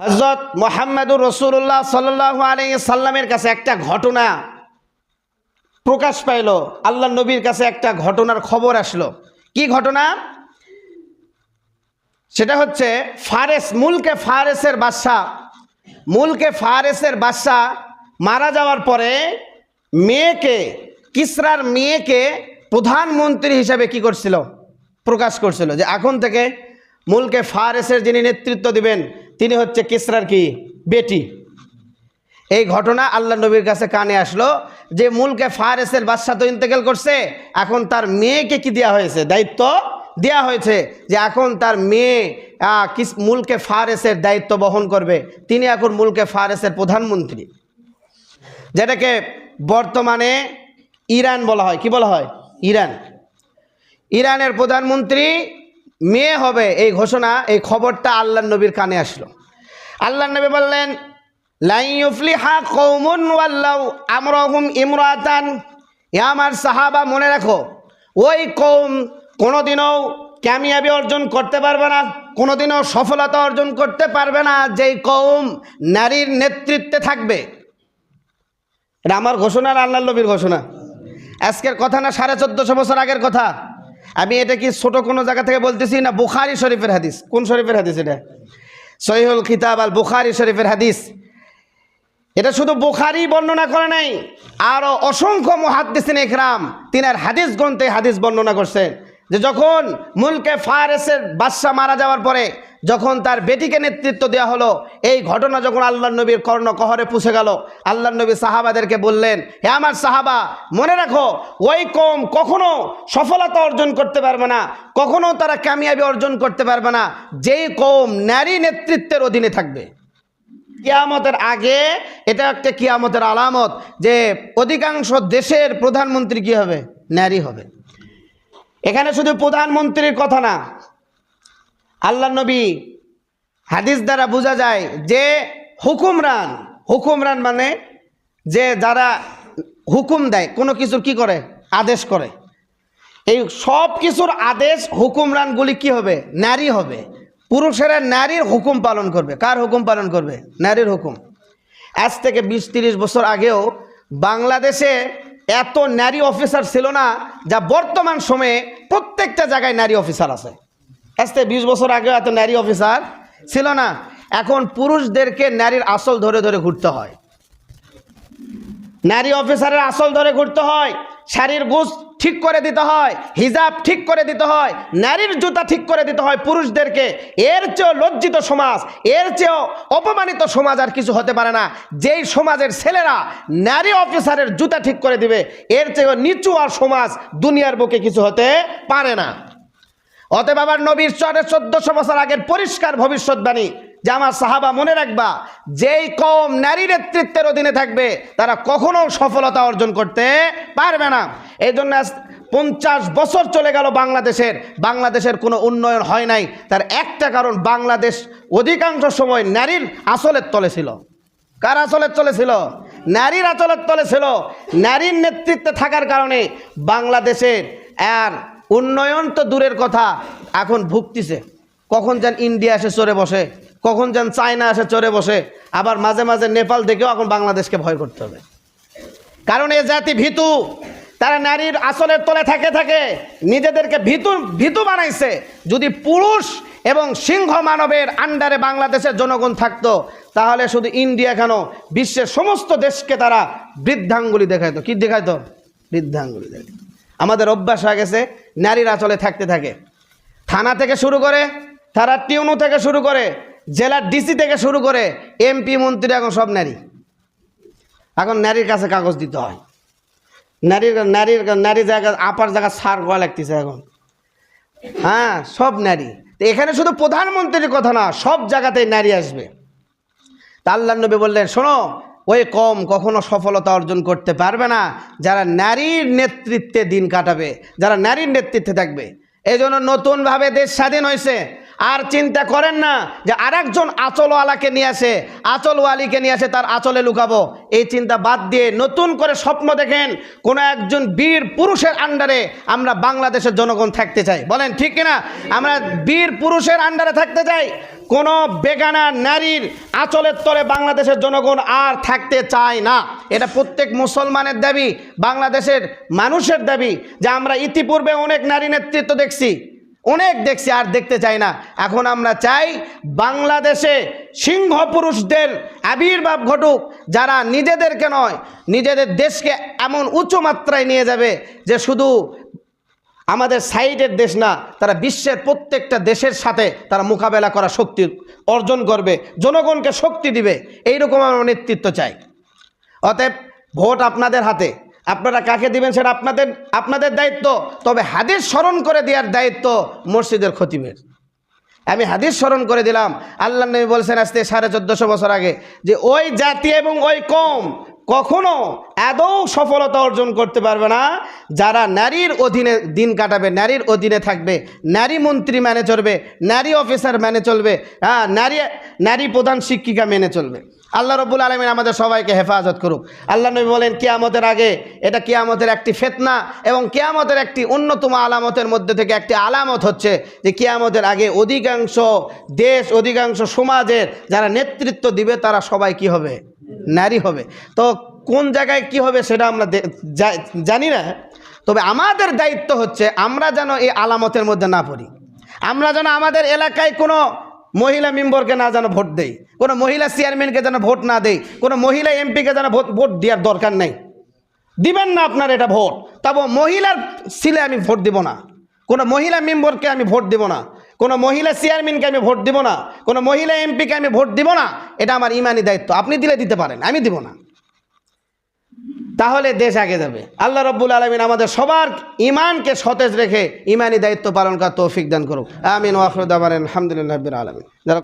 হজরত মোহাম্মদুর রসুল্লাহ সাল্লাহ আলী সাল্লামের কাছে একটা ঘটনা প্রকাশ পাইল। আল্লাহ নবীর কাছে একটা ঘটনার খবর আসলো। কি ঘটনা? সেটা হচ্ছে ফারেস, মুলকে ফারেসের বাদশা, মুলকে ফারেসের বাদশা মারা যাওয়ার পরে মেয়েকে, কিসরার মেয়েকে প্রধানমন্ত্রী হিসাবে কি করছিল? প্রকাশ করছিল যে এখন থেকে মুলকে ফারেসের যিনি নেতৃত্ব দিবেন তিনি হচ্ছে কিসরার কি? বেটি। এই ঘটনা আল্লাহ নবীর কাছে কানে আসলো যে মুলকে ফারেসের বাদশা তো ইন্তেকাল করছে, এখন তার মেয়েকে কি দেওয়া হয়েছে? দায়িত্ব দেওয়া হয়েছে যে এখন তার মেয়ে কিস, মুলকে ফারেসের দায়িত্ব বহন করবে। তিনি এখন মুলকে ফারেসের প্রধানমন্ত্রী। যেটাকে বর্তমানে ইরান বলা হয়। কি বলা হয়? ইরান। ইরানের প্রধানমন্ত্রী মেয়ে হবে এই ঘোষণা, এই খবরটা আল্লাহ নবীর কানে আসলো। আল্লাহ নবী বললেন লাইফলিহা কৌমুন ওয়াল্লাউ আমরহুম ইমরাতান। এ আমার সাহাবা, মনে রাখো, ওই কৌম কোনোদিনও ক্যামিয়াবি অর্জন করতে পারবে না, কোনোদিনও সফলতা অর্জন করতে পারবে না, যেই কৌম নারীর নেতৃত্বে থাকবে। এটা আমার ঘোষণা আল্লাহ নবীর ঘোষণা? আজকের কথা না, সাড়ে চোদ্দশো বছর আগের কথা? আমি এটা কি ছোট কোনো জায়গা থেকে বলতেছি না? বুখারি শরীফের হাদিস। কোন শরীফের হাদিস এটা? সহিহুল খিতাব আল বুখারি শরীফের হাদিস। এটা শুধু বুখারি বর্ণনা করে নাই আরও অসংখ্য মহাদ্দিসিন একরাম তিনার হাদিস গ্রন্থে হাদিস বর্ণনা করছেন যে যখন মুলকে ফারেসের বাদশাহ মারা যাওয়ার পরে যখন তার বেটিকে নেতৃত্ব দেওয়া হলো, এই ঘটনা যখন আল্লাহ নবীর কর্ণ কহরে পুষে গেল, আল্লাহ নবী সাহাবাদেরকে বললেন, হে আমার সাহাবা, মনে রাখো, ওই কম কখনো সফলতা অর্জন করতে পারবে না, কখনো তারা কামিয়াবি অর্জন করতে পারবে না, যেই কম নারী নেতৃত্বের অধীনে থাকবে। কিয়ামতের আগে এটা একটা কিয়ামতের আলামত যে অধিকাংশ দেশের প্রধানমন্ত্রী কি হবে? নারী হবে। এখানে শুধু প্রধানমন্ত্রীর কথা না আল্লাহ নবী হাদিস দ্বারা বোঝা যায় যে হুকুমরান হুকুমরান মানে যে যারা হুকুম দেয়, কোনো কিছুর কি করে? আদেশ করে। এই সব কিছুর আদেশ হুকুমরানগুলি কি হবে? নারী হবে। পুরুষেরা নারীর হুকুম পালন করবে। কার হুকুম পালন করবে? নারীর হুকুম। আজ থেকে বিশ তিরিশ বছর আগেও বাংলাদেশে এত নারী অফিসার ছিল না, যা বর্তমান সময়ে প্রত্যেকটা জায়গায় নারী অফিসার আছে। থেকে বিশ বছর আগেও এত নারী অফিসার ছিল না। এখন পুরুষদেরকে নারীর আসল ধরে ধরে ঘুরতে হয়। নারী অফিসারের আসল ধরে ঘুরতে হয়, শাড়ির গোস ঠিক করে দিতে হয়, হিজাব ঠিক করে দিতে হয়, নারীর জুতা ঠিক করে দিতে হয় পুরুষদেরকে। এর চেয়েও লজ্জিত সমাজ, এর চেয়েও অপমানিত সমাজ আর কিছু হতে পারে না। যেই সমাজের ছেলেরা নারী অফিসারের জুতা ঠিক করে দিবে, এর চেয়েও নিচু আর সমাজ দুনিয়ার বুকে কিছু হতে পারে না। অতএব আবার নবীর চরে চোদ্দশো বছর আগের পরিষ্কার ভবিষ্যৎবাণী যে আমার সাহাবা মনে রাখবা, যেই কম নারী নেতৃত্বের অধীনে থাকবে, তারা কখনো সফলতা অর্জন করতে পারবে না। এই জন্য পঞ্চাশ বছর চলে গেল বাংলাদেশের। বাংলাদেশের কোনো উন্নয়ন হয় নাই। তার একটা কারণ, বাংলাদেশ অধিকাংশ সময় নারীর আসলের তলে ছিল। কার আসলের তলে ছিল? নারীর আচলের তলে ছিল। নারীর নেতৃত্বে থাকার কারণে বাংলাদেশের আর উন্নয়ন তো দূরের কথা, এখন ভুগতিছে। কখন যেন ইন্ডিয়া এসে চড়ে বসে, কখন যেন চায়না এসে চড়ে বসে, আবার মাঝে মাঝে নেপাল থেকেও এখন বাংলাদেশকে ভয় করতে হবে। কারণ এ জাতি ভীতু, তারা নারীর আসলের তলে থাকে থাকে নিজেদেরকে ভীতু ভীতু বানাইছে। যদি পুরুষ এবং সিংহ মানবের আন্ডারে বাংলাদেশের জনগণ থাকতো, তাহলে শুধু ইন্ডিয়া কেন, বিশ্বের সমস্ত দেশকে তারা বৃদ্ধাঙ্গুলি দেখাইতো। কি দেখাইতো? বৃদ্ধাঙ্গুলি দেখাইতো। আমাদের অভ্যাস হয়ে গেছে নারীর আচলে থাকতে থাকে। থানা থেকে শুরু করে, তারা টিউনু থেকে শুরু করে জেলার ডিসি থেকে শুরু করে, এমপি, মন্ত্রী, এখন সব নারী। এখন নারীর কাছে কাগজ দিতে হয়। নারীর নারীর নারী জায়গা, আপার জায়গা সার গোয়া লাগতেছে এখন। হ্যাঁ সব নারী। এখানে শুধু প্রধানমন্ত্রীর কথা না, সব জায়গাতেই নারী আসবে। তা আল্লাহ নবী বললেন, শোনো ওই কম কখনো সফলতা অর্জন করতে পারবে না। যারা নারীর নেতৃত্বে দিন কাটাবে, যারা নারীর নেতৃত্বে থাকবে এই জন্য নতুনভাবে দেশ স্বাধীন হয়েছে। আর চিন্তা করেন না যে আরেকজন আচলওয়ালাকে নিয়ে আসে, আচলওয়ালিকে নিয়ে আসে, তার আচলে লুকাবো। এই চিন্তা বাদ দিয়ে নতুন করে স্বপ্ন দেখেন, কোনো একজন বীর পুরুষের আন্ডারে আমরা বাংলাদেশের জনগণ থাকতে চাই। বলেন, ঠিক কিনা? আমরা বীর পুরুষের আন্ডারে থাকতে চাই। কোনো বেগানা নারীর আচলের তলে বাংলাদেশের জনগণ আর থাকতে চায় না। এটা প্রত্যেক মুসলমানের দাবি, বাংলাদেশের মানুষের দাবি যে আমরা ইতিপূর্বে অনেক নারী নেতৃত্ব দেখছি। অনেক দেখছি, আর দেখতে চাই না। এখন আমরা চাই বাংলাদেশে সিংহ পুরুষদের আবির্ভাব ঘটুক, যারা নিজেদেরকে নয়, নিজেদের দেশকে এমন উঁচু মাত্রায় নিয়ে যাবে যে শুধু আমাদের সাইডের দেশ না, তারা বিশ্বের প্রত্যেকটা দেশের সাথে তারা মোকাবেলা করা শক্তি অর্জন করবে, জনগণকে শক্তি দিবে। এইরকম আমরা নেতৃত্ব চাই। অতএব ভোট আপনাদের হাতে। আপনারা কাকে দিবেন সেটা আপনাদের আপনাদের দায়িত্ব। তবে হাদিস স্মরণ করে দেওয়ার দায়িত্ব মসজিদের খতিবের। আমি হাদিস স্মরণ করে দিলাম। আল্লাহ নবী বলছেন আজকে সাড়ে চোদ্দশো বছর আগে যে ওই জাতি এবং ওই কম কখনো আদৌ সফলতা অর্জন করতে পারবে না। যারা নারীর অধীনে দিন কাটাবে, নারীর অধীনে থাকবে, নারী মন্ত্রী মেনে চলবে, নারী অফিসার মেনে চলবে হ্যাঁ নারী নারী প্রধান শিক্ষিকা মেনে চলবে। আল্লাহ রব্বুল আলমিন আমাদের সবাইকে হেফাজত করুক। আল্লাহ নবী বলেন, কেয়ামতের আগে এটা কেয়ামতের একটি ফেতনা এবং কেয়ামতের একটি অন্যতম আলামতের মধ্যে থেকে একটি আলামত হচ্ছে যে কেয়ামতের আগে অধিকাংশ দেশ, অধিকাংশ সমাজের যারা নেতৃত্ব দিবে, তারা সবাই কি হবে? নারী হবে। তো কোন জায়গায় কি হবে সেটা আমরা জানি না। তবে আমাদের দায়িত্ব হচ্ছে আমরা যেন এই আলামতের মধ্যে না পড়ি। আমরা যেন আমাদের এলাকায় কোনো মহিলা মেম্বরকে না যেন ভোট দেই, কোনো মহিলা চেয়ারম্যানকে যেন ভোট না দেই, কোনো মহিলা এমপিকে যেন ভোট ভোট দেওয়ার দরকার নেই। দিবেন না আপনার এটা ভোট, তবে মহিলার ছিলে আমি ভোট দিব না। কোনো মহিলা মেম্বরকে আমি ভোট দিব না। কোনো মহিলা চেয়ারম্যানকে আমি ভোট দিব না, কোনো মহিলা এমপিকে আমি ভোট দিব না, এটা আমার ইমানি দায়িত্ব। আপনি দিলে দিতে পারেন, আমি দিব না। তাহলে দেশ আগে যাবে। আল্লাহ রব্বুল আলমিন আমাদের সবার ইমানকে সতেজ রেখে ইমানি দায়িত্ব পালন করার তৌফিক দান করুক। আমিন ওয়াফরুদ্দামান আলহামদুলিল্লাহ আলমিন। যারা